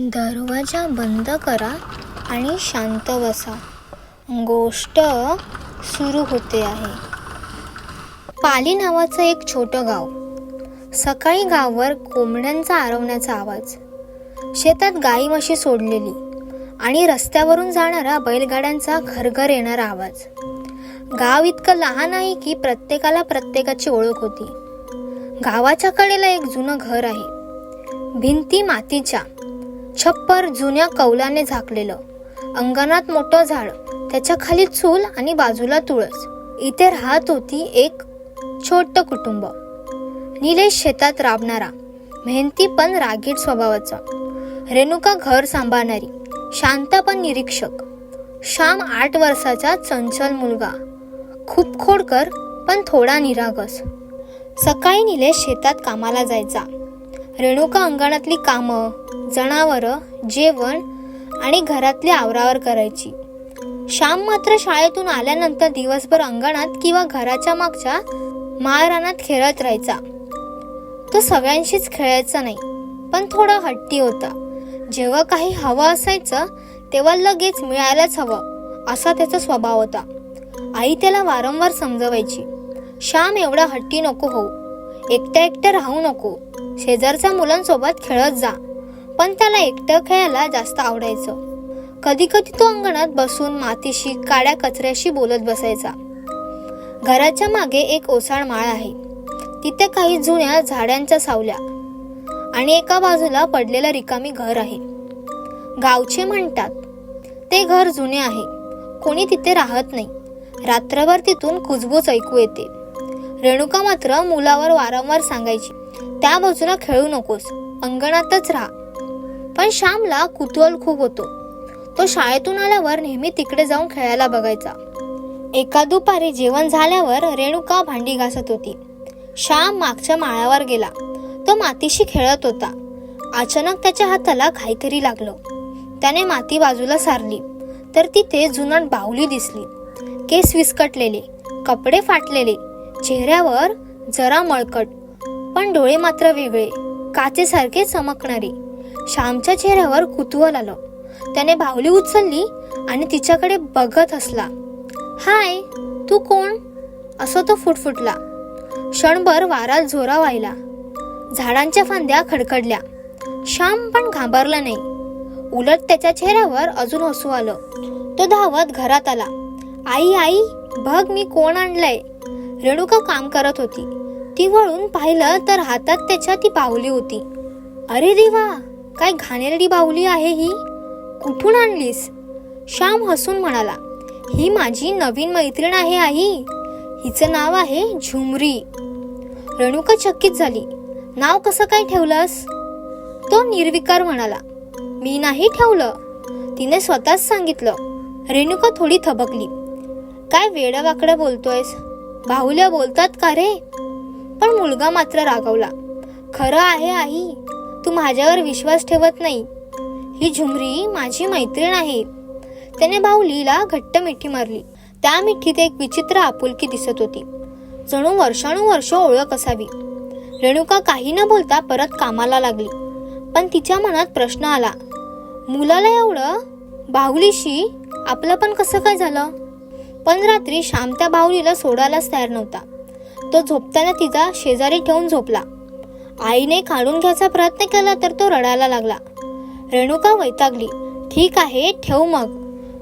दरवाजा बंद करा आणि शांत बसा. गोष्ट सुरू होते आहे. पाली नावाचं एक छोटं गाव. सकाळी गावावर कोंबड्यांचा आरवण्याचा आवाज. शेतात गाई म्हशी सोडलेली आणि रस्त्यावरून जाणारा बैलगाड्यांचा घरघर येणारा आवाज. गाव इतकं लहान आहे की प्रत्येकाला प्रत्येकाची ओळख होती. गावाच्या कडेला एक जुनं घर आहे. भिंती मातीच्या. छप्पर जुन्या कौलाने झाकलेलं. अंगणात मोठं झाड त्याच्याखाली चूल आणि बाजूला तुळस. इथे राहत होती एक छोट कुटुंब. निलेश शेतात राबणारा. मेहनती पण रागीट स्वभावाचा. रेणुका घर सांभाळणारी. शांत पण निरीक्षक. श्याम आठ वर्षाचा चंचल मुलगा. खूप खोडकर पण थोडा निरागस. सकाळी निलेश शेतात कामाला जायचा. रेणुका अंगणातली कामं जनावरं जेवण आणि घरातली आवरावर करायची. श्याम मात्र शाळेतून आल्यानंतर दिवसभर अंगणात किंवा घराच्या मागच्या माळरानात खेळत राहायचा. तो सगळ्यांशीच खेळायचा नाही पण थोडा हट्टी होता. जेव्हा काही हवं असायचं तेव्हा लगेच मिळायलाच हवं असा त्याचा स्वभाव होता. आई त्याला वारंवार समजवायची. श्याम एवढा हट्टी नको होऊ. एकटं एकटं राहू नको. शेजारच्या मुलांसोबत खेळत जा. पण त्याला एकटं खेळायला जास्त आवडायचं. कधी कधी तो अंगणात बसून मातीशी काड्या कचऱ्याशी बोलत बसायचा. घराच्या मागे एक ओसाड माळ आहे. तिथे काही जुन्या झाडांच्या सावल्या आणि एका बाजूला पडलेलं रिकामी घर आहे. गावचे म्हणतात ते घर जुने आहे. कोणी तिथे राहत नाही. रात्रभर तिथून कुजबूज ऐकू येते. रेणुका मात्र मुलावर वारंवार सांगायची त्या बाजूला खेळू नकोस अंगणातच राहा. पण श्यामला कुतूहल खूप होतो. तो शाळेतून आल्यावर नेहमी तिकडे जाऊन खेळायला बघायचा. एका दुपारी जेवण झाल्यावर रेणुका भांडी घासत होती. श्याम मागच्या माळ्यावर गेला. तो मातीशी खेळत होता. अचानक त्याच्या हाताला काहीतरी लागलं. त्याने माती बाजूला सारली. तर तिथे जुनाट बाहुली दिसली. केस विस्कटलेले कपडे फाटलेले चेहऱ्यावर जरा मळकट पण डोळे मात्र वेगळे काचेसारखे चमकणारे. श्यामच्या चेहऱ्यावर कुतूहल आलं. त्याने बाहुली उचलली आणि तिच्याकडे बघत असला हाय तू कोण? असं तो फुटफुटला. क्षणभर वारा जोरा व्हायला झाडांच्या फांद्या खडखडल्या. श्याम पण घाबरला नाही. उलट त्याच्या चेहऱ्यावर अजून हसू आलं. तो धावत घरात आला. आई आई बघ मी कोण आणलंय. रेणुका काम करत होती. ती वळून पाहिलं तर हातात त्याच्या ती बाहुली होती. अरे देवा काय घाणेरडी बाहुली आहे ही. कुठून आणलीस? श्याम हसून म्हणाला. ही माझी नवीन मैत्रीण आहे आई. हिचं नाव आहे झुमरी. रेणुका चकित झाली. नाव कसं काय ठेवलंस? तो निर्विकार म्हणाला. मी नाही ठेवलं. तिने स्वतःच सांगितलं. रेणुका थोडी थबकली. काय वेडवाकडं बोलतोयस? बाहुल्या बोलतात का रे? पण मुलगा मात्र रागवला. खरं आहे आई तू माझ्यावर विश्वास ठेवत नाही. ही झुमरी माझी मैत्रीण आहे. त्याने बाहुलीला घट्ट मिठी मारली. त्या मिठीत एक विचित्र आपुलकी दिसत होती. जणू वर्षानुवर्ष ओळख असावी. रेणुका काही न बोलता परत कामाला लागली. पण तिच्या मनात प्रश्न आला. मुलाला एवढं? बाहुलीशी आपलं पण कसं काय झालं? पण रात्री श्याम त्या बाहुलीला सोडायलाच तयार नव्हता. तो झोपताना तिचा शेजारी ठेवून झोपला. आईने काढून घ्यायचा प्रयत्न केला तर तो रडायला लागला. रेणुका वैतागली ठीक आहे ठेव मग.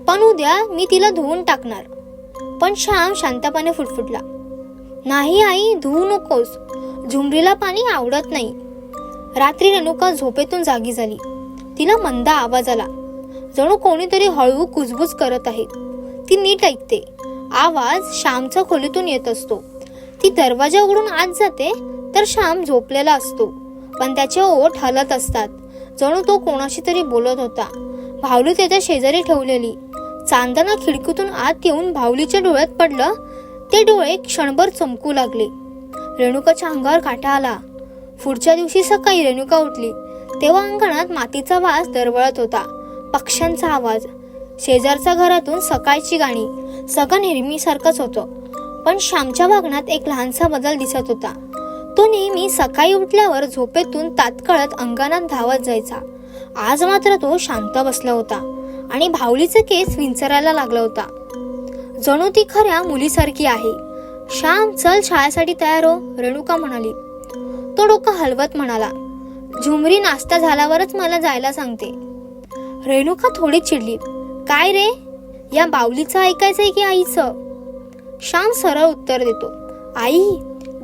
पण उद्या मी तिला धुवून टाकणार. पण श्याम शांतपणे फुटफुटला. नाही आई धुवू नकोस. झुमरीला पाणी आवडत नाही. रात्री रेणुका झोपेतून जागी झाली. तिला मंदा आवाज आला. जणू कोणीतरी हळू कुजबूज करत आहे. ती नीट ऐकते. आवाज श्यामच्या खोलीतून येत असतो. ती दरवाजा उघडून आत जाते तर श्याम झोपलेला असतो. पण त्याचे ओठ हलत असतात. जणू तो कोणाशी तरी बोलत होता. भावली त्याच्या शेजारी ठेवलेली. चांदना खिडकीतून आत येऊन भावलीच्या डोळ्यात पडलं ते डोळे क्षणभर चमकू लागले. रेणुकाच्या अंगावर काटा आला. पुढच्या दिवशी सकाळी रेणुका उठली. तेव्हा अंगणात मातीचा वास दरवळत होता. पक्ष्यांचा आवाज. शेजारच्या घरातून सकाळची गाणी. सगळं नेहमीसारखंच होतं. पण श्यामच्या वागण्यात एक लहानसा बदल दिसत होता. तो नेहमी सकाळी उठल्यावर झोपेतून तात्काळत अंगणात धावत जायचा. आज मात्र तो शांत बसला होता आणि भावलीचं केस विंचरायला लागला होता. जणू ती खऱ्या मुलीसारखी आहे. श्याम चल शाळेसाठी तयार हो रेणुका म्हणाली. तो डोकं हलवत म्हणाला. झुमरी नाश्ता झाल्यावरच मला जायला सांगते. रेणुका थोडी चिडली. काय रे? या बावलीचं ऐकायचंय की आईचं? श्याम सरळ उत्तर देतो. आई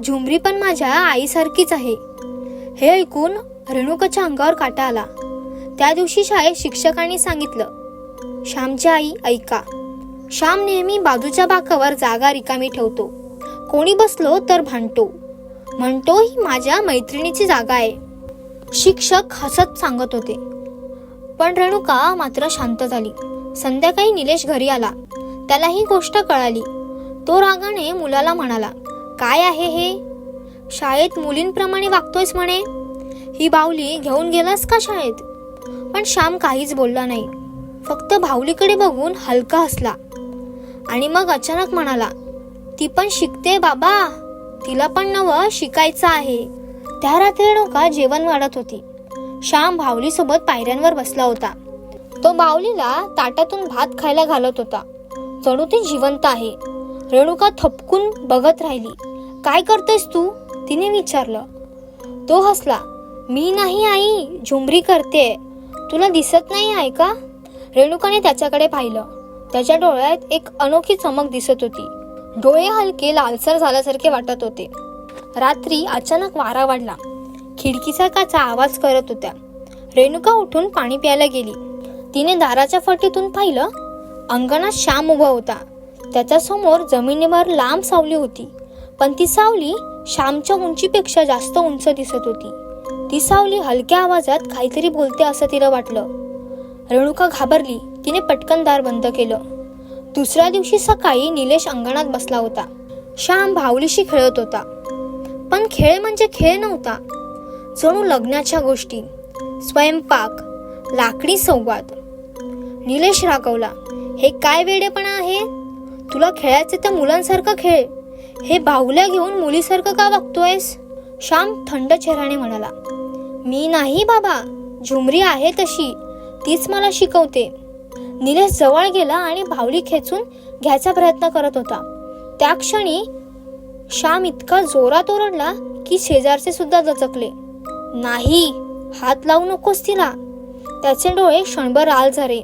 झुमरी पण माझ्या आईसारखीच आहे. हे ऐकून रेणुकाच्या अंगावर काटा आला. त्या दिवशी शाळेत शिक्षकांनी सांगितलं श्यामची आई ऐका. श्याम नेहमी बाजूच्या बाकावर जागा रिकामी ठेवतो. कोणी बसलो तर भांडतो. म्हणतो ही माझ्या मैत्रिणीची जागा आहे. शिक्षक हसत सांगत होते. पण रेणुका मात्र शांत झाली. संध्याकाळी निलेश घरी आला. त्याला ही गोष्ट कळाली. तो रागाने मुलाला म्हणाला काय आहे हे? शाळेत मुलींप्रमाणे वागतोयस म्हणे? ही बावली घेऊन गेलास का शाळेत? पण श्याम काहीच बोलला नाही. फक्त भाऊलीकडे बघून हलका हसला. आणि मग अचानक म्हणाला ती पण शिकते बाबा. तिला पण नवं शिकायचं आहे. त्या रात्री नौका जेवण वाढत होती. श्याम भावलीसोबत पायऱ्यांवर बसला होता. तो माऊलीला ताटातून भात खायला घालत होता. जणू ती जिवंत आहे. रेणुका थपकून बघत राहिली. काय करतेस तू? तिने विचारलं. तो हसला. मी नाही आई. झुमरी करते तुला दिसत नाही आहे का? रेणुकाने त्याच्याकडे पाहिलं. त्याच्या डोळ्यात एक अनोखी चमक दिसत होती. डोळे हलके लालसर झाल्यासारखे वाटत होते. रात्री अचानक वारा वाढला. खिडकीचा काचा आवाज करत होत्या. रेणुका उठून पाणी प्यायला गेली. तिने दाराच्या फटीतून पाहिलं अंगणात श्याम उभा होता. त्याच्यासमोर जमिनीवर लांब सावली होती पण ती सावली श्यामच्या उंचीपेक्षा जास्त उंच दिसत होती. ती सावली हलक्या आवाजात काहीतरी बोलते असं तिला वाटलं. रेणुका घाबरली तिने पटकन दार बंद केलं. दुसऱ्या दिवशी सकाळी निलेश अंगणात बसला होता. श्याम भावलीशी खेळत होता. पण खेळ म्हणजे खेळ नव्हता. जणू लग्नाच्या गोष्टी स्वयंपाक लाकडी संवाद निलेश रागवला हे काय वेडेपणा आहे? तुला खेळायचे त्या मुलांसारखं खेळ. हे बाहुल्या घेऊन मुलीसारखं का वागतोयस? श्याम थंड चेहराने म्हणाला मी नाही बाबा झुमरी आहे तशी तीच मला शिकवते. निलेश जवळ गेला आणि भावली खेचून घ्यायचा प्रयत्न करत होता. त्या क्षणी श्याम इतका जोरात ओरडला की शेजारचे सुद्धा दचकले. नाही हात लावू नकोस तिला. त्याचे डोळे क्षणभर आल झाले.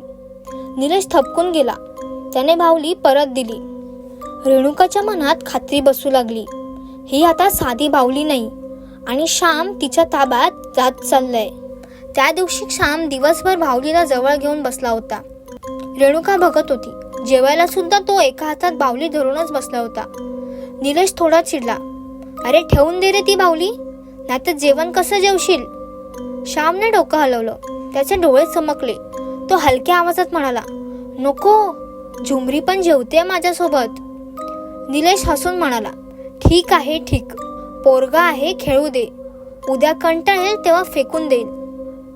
निलेश थपकून गेला. त्याने भावली परत दिली. रेणुकाच्या मनात खात्री बसू लागली. ही आता साधी बावली नाही आणि श्याम तिच्या ताब्यात जात चाललंय. त्या दिवशी श्याम दिवसभर भावलीला जवळ घेऊन बसला होता. रेणुका बघत होती. जेवायला सुद्धा तो एका हातात बावली धरूनच बसला होता. निलेश थोडा चिडला. अरे ठेवून दे रे ती बावली नाहीतर जेवण कसं जेवशील? श्यामने डोकं हलवलं. त्याचे डोळे चमकले. तो हलक्या आवाजात म्हणाला नको झुमरी पण जेवते माझ्यासोबत. निलेश हसून म्हणाला ठीक आहे ठीक. पोरगा आहे खेळू दे. उद्या कंटाळेल तेव्हा फेकून देईल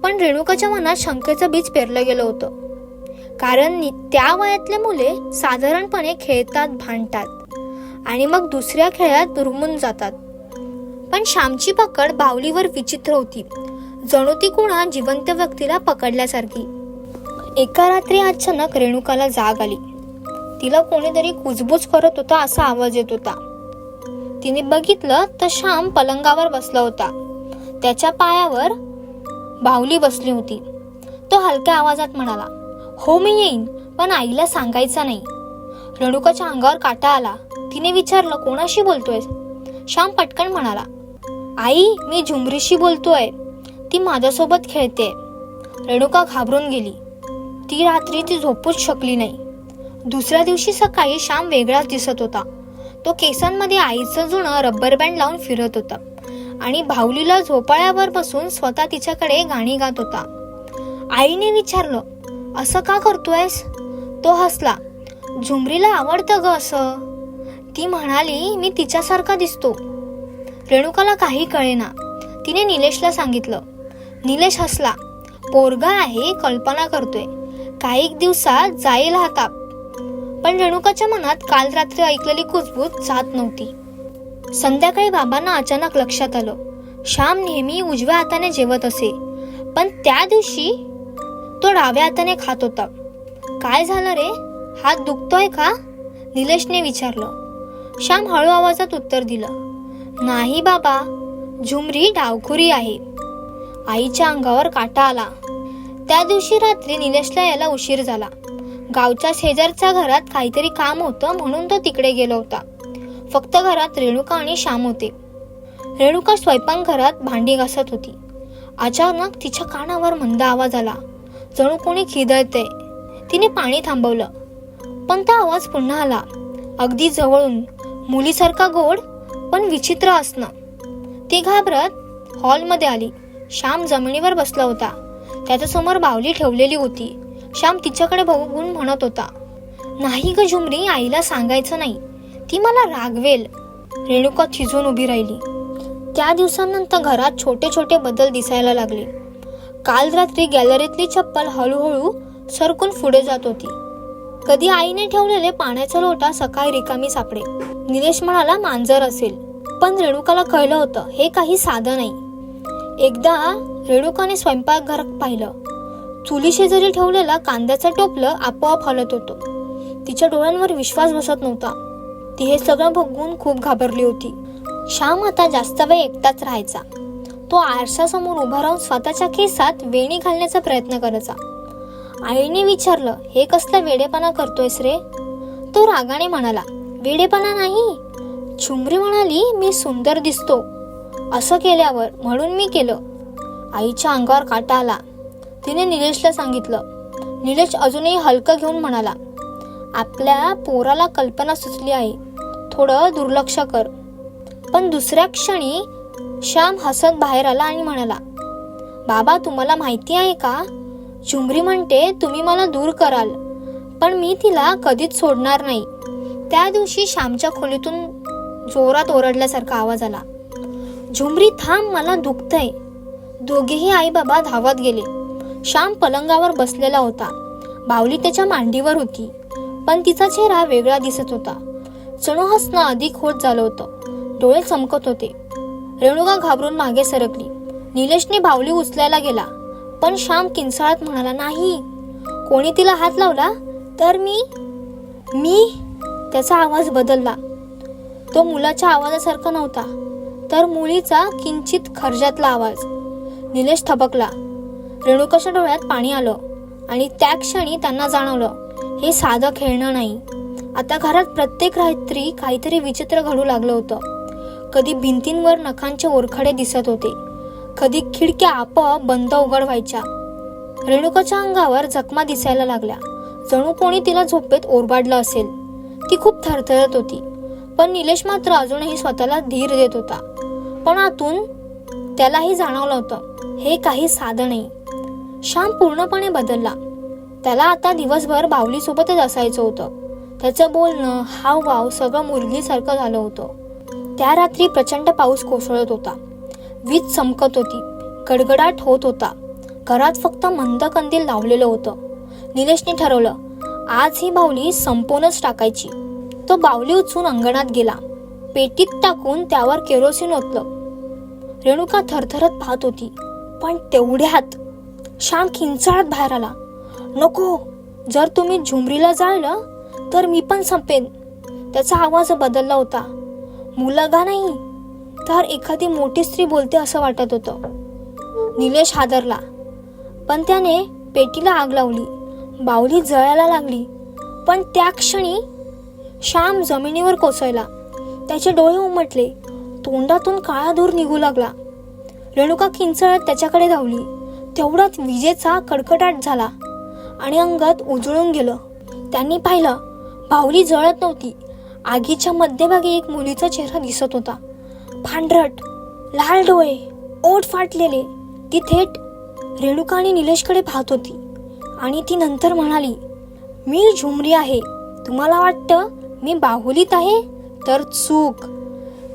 पण रेणुकाच्या मनात शंकेचं बीज पेरलं गेलं होतं. कारण त्या वयातले मुले साधारणपणे खेळतात भांडतात. आणि मग दुसऱ्या खेळात रुमून जातात. पण श्यामची पकड बावलीवर विचित्र होती. जणू ती कुणा जिवंत व्यक्तीला पकडल्यासारखी. एका रात्री अचानक रेणुकाला जाग आली. तिला कोणीतरी कुजबूज करत होता असा आवाज येत होता. तिने बघितलं तर श्याम पलंगावर बसला होता. त्याच्या पायावर बाहुली बसली होती. तो हलक्या आवाजात म्हणाला हो मी येईन पण आईला सांगायचं नाही. रेणुकाच्या अंगावर काटा आला. तिने विचारलं कोणाशी बोलतोय श्याम पटकन म्हणाला आई मी झुमरीशी बोलतोय. ती माझ्यासोबत खेळते. रेणुका घाबरून गेली. ती रात्री ती झोपूच शकली नाही. दुसऱ्या दिवशी सकाळी श्याम वेगळाच दिसत होता. तो केसांमध्ये आईचं जुनं रब्बर बँड लावून फिरत होता आणि भाऊलीला झोपाळ्यावर बसून स्वतः तिच्याकडे गाणी गात होता. आईने विचारलं असं का करतोयस? तो हसला झुमरीला आवडतं ग असं. ती म्हणाली मी तिच्यासारखा दिसतो. रेणुकाला काही कळेना. तिने निलेशला सांगितलं. निलेश हसला पोरगा आहे कल्पना करतोय. काही दिवसात जाईल हा ताप. पण रेणुकाच्या मनात काल रात्री ऐकलेली कुजबूज जात नव्हती. संध्याकाळी बाबांना अचानक लक्षात आलं. श्याम नेहमी उजव्या हाताने जेवत असे. पण त्या दिवशी तो डाव्या हाताने खात होता. काय झालं रे? हात दुखतोय का? निलेशने विचारलं. श्याम हळू आवाजात उत्तर दिलं. नाही बाबा. झुमरी डावखुरी आहे. आईच्या अंगावर काटा आला. त्या दिवशी रात्री निलेशला यायला उशीर झाला. गावच्या शेजारच्या घरात काहीतरी काम होतं म्हणून तो तिकडे गेला होता. फक्त घरात रेणुका आणि श्याम होते. रेणुका स्वयंपाकघरात भांडी घासत होती. अचानक तिच्या कानावर मंद आवाज आला. जणू कोणी खिदळते तिने पाणी थांबवलं. पण तो आवाज पुन्हा आला. अगदी जवळून. मुलीसारखा गोड पण विचित्र असणं. ती घाबरत हॉलमध्ये आली. श्याम जमिनीवर बसला होता. त्याच्यासमोर बावली ठेवलेली होती. श्याम तिच्याकडे बघून म्हणत होता नाही ग झुमरी आईला सांगायचं नाही. ती मला रागवेल. रेणुका थिजून उभी राहिली. त्या दिवसानंतर घरात छोटे छोटे बदल दिसायला लागले. काल रात्री गॅलरीतली चप्पल हळूहळू सरकून पुढे जात होती. कधी आईने ठेवलेले पाण्याचा लोटा सकाळी रिकामी सापडे. निलेश म्हणाला मांजर असेल. पण रेणुकाला कळलं होतं हे काही साधं नाही. एकदा रेणुकाने स्वयंपाकघरात पाहिलं. चुली शेजारी ठेवलेला कांद्याचं टोपलं आपोआप हलत होतं. तिच्या डोळ्यांवर विश्वास बसत नव्हता. ती हे सगळं बघून खूप घाबरली होती. श्याम आता जास्त वेळ एकटाच राहायचा. तो आरशासमोर उभा राहून स्वतःच्या केसात वेणी घालण्याचा प्रयत्न करायचा. आईने विचारलं हे कसलं वेडेपणा करतोयस रे? तो रागाने म्हणाला वेडेपणा नाही. झुमरी म्हणाली मी सुंदर दिसतो. असं केल्यावर म्हणून मी केलं आईच्या अंगावर काटा आला. तिने निलेशला सांगितलं. निलेश अजूनही हलकं घेऊन म्हणाला आपल्या पोराला कल्पना सुचली आहे. थोडं दुर्लक्ष कर. पण दुसऱ्या क्षणी श्याम हसत बाहेर आला आणि म्हणाला बाबा तुम्हाला माहिती आहे का? झुमरी म्हणते तुम्ही मला दूर कराल. पण मी तिला कधीच सोडणार नाही. त्या दिवशी श्यामच्या खोलीतून जोरात ओरडल्यासारखा आवाज आला झुमरी थांब मला दुखतंय. दोघेही आई बाबा धावत गेले. श्याम पलंगावर बसलेला होता. बावली त्याच्या मांडीवर होती. पण तिचा चेहरा वेगळा दिसत होता. चणू हसणं अधिक होत झालं होतं. डोळे चमकत होते. रेणुका घाबरून मागे सरकली. निलेशने बावली उचलायला गेला. पण श्याम किंचाळत म्हणाला नाही. कोणी तिला हात लावला? तर मी? मी? त्याचा आवाज बदलला. तो मुलाच्या आवाजासारखा नव्हता. तर मुलीचा किंचित खर्जातला आवाज. निलेश थबकला. रेणुकाच्या डोळ्यात पाणी आलं आणि त्या क्षणी त्यांना जाणवलं हे साधं खेळणं नाही. आता घरात प्रत्येक रात्री काहीतरी विचित्र घडू लागलं होतं. कधी भिंतींवर नखांचे ओरखडे दिसत होते. कधी खिडक्या आपोआप बंद उघड व्हायच्या रेणुकाच्या अंगावर जखमा दिसायला लागल्या. जणू कोणी तिला झोपेत ओरबाडलं असेल. ती खूप थरथरत होती. पण निलेश मात्र अजूनही स्वतःला धीर देत होता. पण आतून त्यालाही जाणवलं होतं. हे काही साधं नाही श्याम पूर्णपणे बदलला. त्याला आता दिवसभर बावलीसोबतच असायचं होतं. त्याचं बोलणं हावभाव सगळं मुलगीसारखं झालं होतं. त्या रात्री प्रचंड पाऊस कोसळत होता. वीज चमकत होती. गडगडाट होत होता. घरात फक्त मंद कंदील लावलेलं होतं. निलेशने ठरवलं आज ही बावली संपूनच टाकायची. तो बावली उचून अंगणात गेला. पेटीत टाकून त्यावर केरोसिन ओतलं. रेणुका थरथरत पाहत होती. पण तेवढ्यात श्याम खिंचाळत बाहेर आला. नको जर तुम्ही झुमरीला जाळलं तर मी पण संपेन. त्याचा आवाज बदलला होता. मुलगा नाही तर एखादी मोठी स्त्री बोलते असं वाटत होतं. निलेश हादरला. पण त्याने पेटीला आग लावली. बावली जळायला लागली. पण त्या क्षणी श्याम जमिनीवर कोसळला. त्याचे डोळे उमटले. तोंडातून काळा धूर निघू लागला. रेणुका किंचळत त्याच्याकडे धावली. तेवढाच विजेचा कडकडाट झाला. आणि अंगात उजळून गेलं. त्यांनी पाहिलं बाहुली जळत नव्हती. आगीच्या मध्यभागी एक मुलीचा चेहरा दिसत होता. पांढरट लाल डोळे ओठ फाटलेले. ती थेट रेणुका आणि निलेशकडे पाहत होती. आणि ती नंतर म्हणाली मी झुमरी आहे. तुम्हाला वाटतं मी बाहुलीत आहे? तर चूक.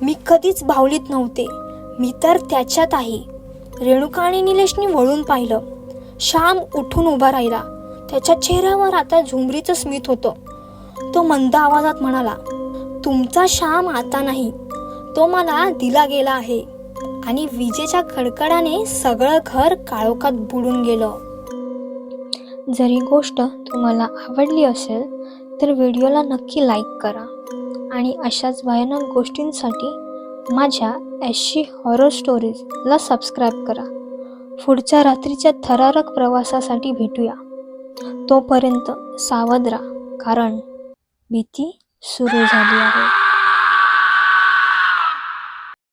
मी कधीच भावलीत नव्हते. मी तर त्याच्यात आहे. रेणुका आणि निलेशनी वळून पाहिलं. श्याम उठून उभा राहिला. त्याच्या चेहऱ्यावर आता झुंबरीचं स्मित होतं. तो मंद आवाजात म्हणाला तुमचा श्याम आता नाही. तो मला दिला गेला आहे. आणि विजेच्या कडकडाने सगळं घर काळोखात बुडून गेलं. जरी गोष्ट तुम्हाला आवडली असेल तर व्हिडिओला नक्की लाईक करा. आणि अशाच भयानक गोष्टींसाठी माझ्या ॲशी हॉरर स्टोरीजला सबस्क्राईब करा. पुढच्या रात्रीच्या थरारक प्रवासासाठी भेटूया. तोपर्यंत सावध राहा कारण भीती सुरू झाली आहे.